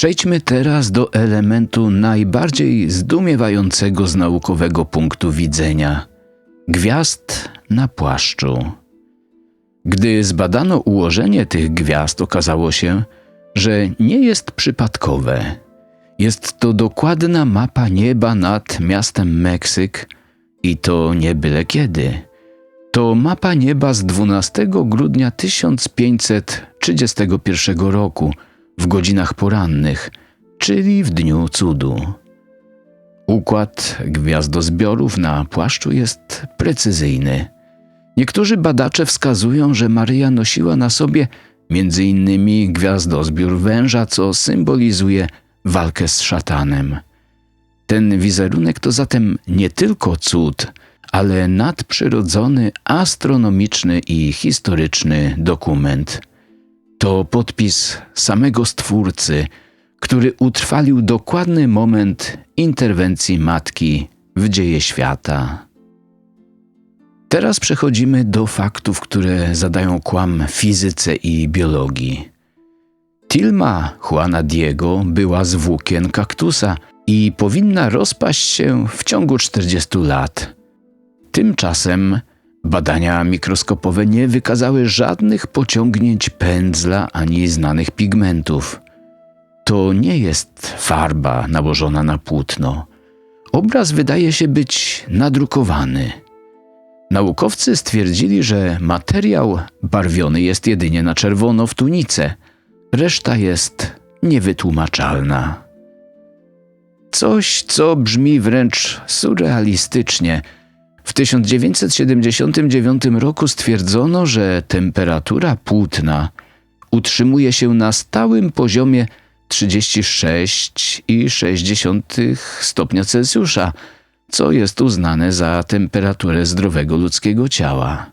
Przejdźmy teraz do elementu najbardziej zdumiewającego z naukowego punktu widzenia gwiazd na płaszczu. Gdy zbadano ułożenie tych gwiazd, okazało się, że nie jest przypadkowe. Jest to dokładna mapa nieba nad miastem Meksyk i to nie byle kiedy. To mapa nieba z 12 grudnia 1531 roku w godzinach porannych, czyli w dniu cudu. Układ gwiazdozbiorów na płaszczu jest precyzyjny. Niektórzy badacze wskazują, że Maryja nosiła na sobie innymi gwiazdozbiór węża, co symbolizuje walkę z szatanem. Ten wizerunek to zatem nie tylko cud, ale nadprzyrodzony, astronomiczny i historyczny dokument. To podpis samego Stwórcy, który utrwalił dokładny moment interwencji Matki w dzieje świata. Teraz przechodzimy do faktów, które zadają kłam fizyce i biologii. Tilma Juana Diego była z włókien kaktusa i powinna rozpaść się w ciągu 40 lat. Tymczasem badania mikroskopowe nie wykazały żadnych pociągnięć pędzla ani znanych pigmentów. To nie jest farba nałożona na płótno. Obraz wydaje się być nadrukowany. Naukowcy stwierdzili, że materiał barwiony jest jedynie na czerwono w tunice, reszta jest niewytłumaczalna. Coś, co brzmi wręcz surrealistycznie. W 1979 roku stwierdzono, że temperatura płótna utrzymuje się na stałym poziomie 36,6 stopnia Celsjusza, co jest uznane za temperaturę zdrowego ludzkiego ciała.